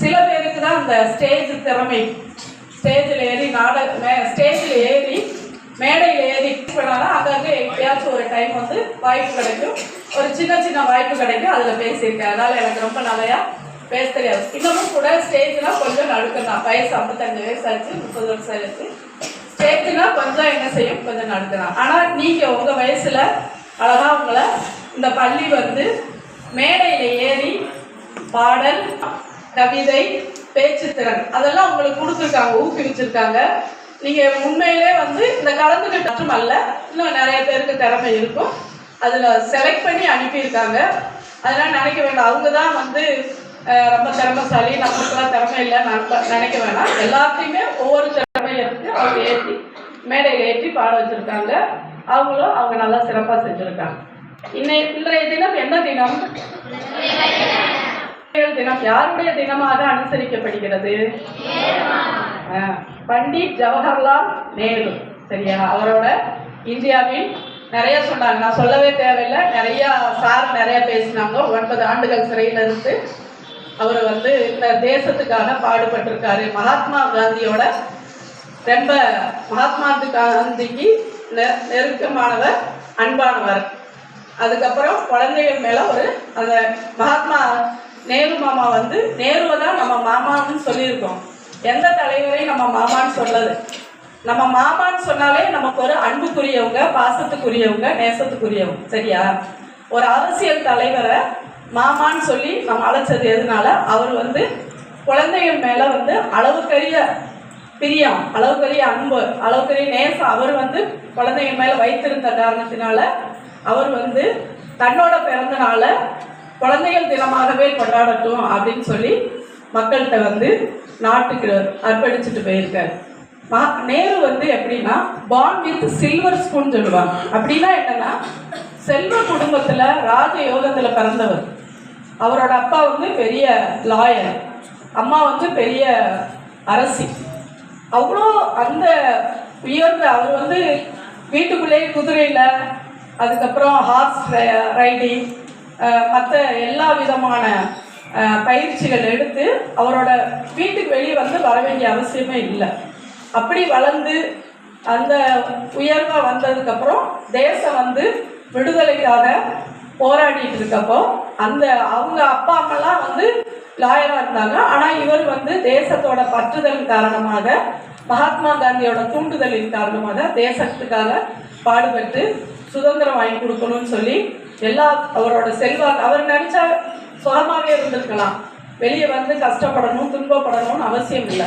சில பேருக்கு தான் அந்த ஸ்டேஜ் திறமை. ஸ்டேஜில் ஏறி நாடக மே ஸ்டேஜில் ஏறி மேடையில் ஏறி பண்ணாலும் அங்கங்கே எப்பயாச்சும் ஒரு டைம் வந்து வாய்ப்பு கிடைக்கும். ஒரு சின்ன சின்ன வாய்ப்பு கிடைக்கும். அதில் பேசியிருக்கேன். அதனால் எனக்கு ரொம்ப நிறையா பேச தெரியாது. இன்னமும் கூட ஸ்டேஜ்லாம் கொஞ்சம் நடுக்கம் தான். வயசு ஐம்பத்தஞ்சு வயசு ஆச்சு முப்பது வருஷம் ஆச்சு ஸ்டேஜ்னா கொஞ்சம் என்ன செய்யும்? கொஞ்சம் நடுக்கலாம் ஆனால் நீங்கள் உங்கள் வயசில் அழகா உங்களை இந்த பள்ளி வந்து மேடையில் ஏறி பாடல் கவிதை பேச்சுத்திறன். அதெல்லாம் உங்களுக்கு கொடுத்துருக்காங்க ஊக்குவிச்சிருக்காங்க. நீங்கள் உண்மையிலே வந்து இந்த கலந்துக்கிட்ட மட்டும் அல்ல இன்னும் நிறைய பேருக்கு திறமை இருக்கும். அதில் செலக்ட் பண்ணி அனுப்பியிருக்காங்க. அதெல்லாம் நினைக்க வேண்டாம். அவங்க தான் வந்து ரொம்ப திறமைசாலி. நம்மளுக்குலாம் திறமை இல்லை. நினைக்க வேணாம் எல்லாத்தையுமே ஒவ்வொரு திறமை இருக்கு அவங்க ஏற்றி மேடையில் ஏற்றி பாட வச்சுருக்காங்க. அவங்களும் அவங்க நல்லா சிறப்பாக செஞ்சுருக்காங்க. இன்னை இன்றைய தினம் என்ன தினம்? தினம் யாருடைய தினமாக அனுசரிக்கப்படுகிறது? பண்டிட் ஜவஹர்லால் நேரு. சரியா? அவரோட இந்தியாவின் நிறைய சொன்னாங்க. நான் சொல்லவே தேவையில்லை. நிறைய சார் நிறைய பேசினாங்க. ஒன்பது ஆண்டுகள் சிறையில் இருந்து அவர் வந்து இந்த தேசத்துக்காக பாடுபட்டிருக்காரு. மகாத்மா காந்தியோட ரொம்ப மகாத்மா காந்திக்கு நெ- நெருக்கமானவர் அன்பானவர். அதுக்கப்புறம் குழந்தைகள் மேல ஒரு அந்த மகாத்மா நேரு மாமா வந்து நேருவை தான் நம்ம மாமான்னு சொல்லியிருக்கோம். எந்த தலைவரையும் நம்ம மாமான்னு சொல்லது நம்ம மாமான்னு சொன்னாலே நமக்கு ஒரு அன்புக்குரியவங்க பாசத்துக்குரியவங்க நேசத்துக்குரியவங்க. சரியா? ஒரு அரசியல் தலைவரை மாமான்னு சொல்லி நம்ம அழைச்சது எதனால? அவர் வந்து குழந்தைகள் மேலே வந்து அளவுக்கரிய பிரியம் அளவுக்கரிய அன்பு அளவுக்கரிய நேசம் அவர் வந்து குழந்தைகள் மேலே வைத்திருந்த காரணத்தினால அவர் வந்து தன்னோட பிறந்த நாளை குழந்தைகள் தினமாகவே கொண்டாடட்டும் அப்படின்னு சொல்லி மக்கள்கிட்ட வந்து நாட்டுக்கு அர்ப்பணிச்சுட்டு போயிருக்கார். நேரு வந்து எப்படின்னா பான் வித் சில்வர் ஸ்பூன் சொல்லுவாங்க. அப்படின்னா என்னன்னா செல்வ குடும்பத்துல ராஜ யோகத்துல பிறந்தவர். அவரோட அப்பா வந்து பெரிய லாயர் அம்மா வந்து பெரிய அரசி. அவ்வளோ அந்த உயர்ந்த அவர் வந்து வீட்டுக்குள்ளேயே குதிரையில் அதுக்கப்புறம் ஹார்ஸ் ரைடிங் மற்ற எல்லா விதமான பயிற்சிகள் எடுத்து அவரோட வீட்டுக்கு வெளியே வந்து வர வேண்டிய அவசியமே இல்லை. அப்படி வளர்ந்து அந்த உயர்வாக வந்ததுக்கப்புறம் தேசம் வந்து விடுதலைக்காக போராடிட்டு இருக்கப்போ அந்த அவங்க அப்பா அம்மாலாம் வந்து லாயராக இருந்தாங்க. ஆனால் இவர் வந்து தேசத்தோட பற்றுதல் காரணமாக மகாத்மா காந்தியோட தூண்டுதலின் காரணமாக தேசத்துக்காக பாடுபட்டு சுதந்திரம் வாங்கி கொடுக்கணும்னு சொல்லி எல்லா அவரோட செல்வாக்கு அவர் நினைச்சா சுகமாகவே இருந்திருக்கலாம். வெளியே வந்து கஷ்டப்படணும் துன்பப்படணும்னு அவசியம் இல்லை.